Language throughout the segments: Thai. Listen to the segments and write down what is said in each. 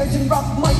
Asian rock mic,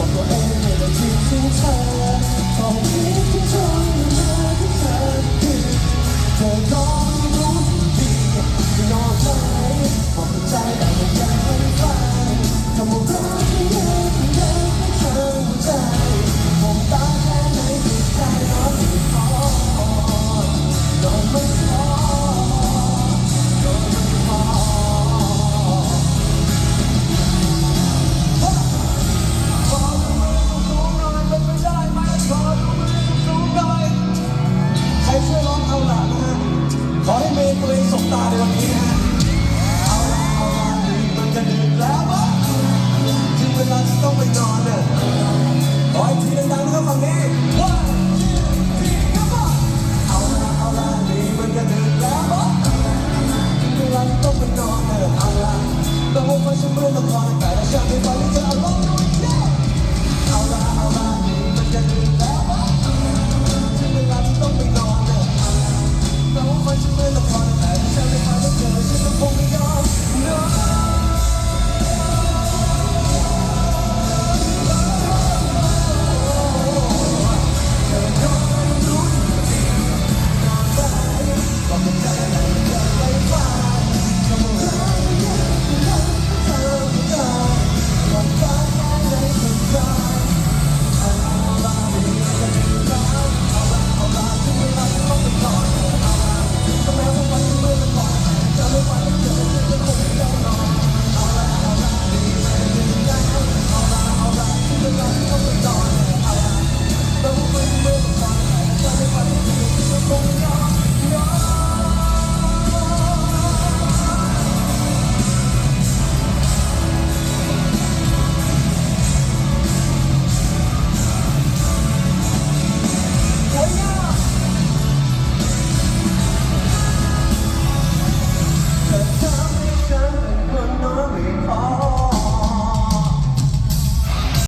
บอกตัวเองไม่ได้คิดถึงเธอขอให้คิดถึงเธอเเธอคือเ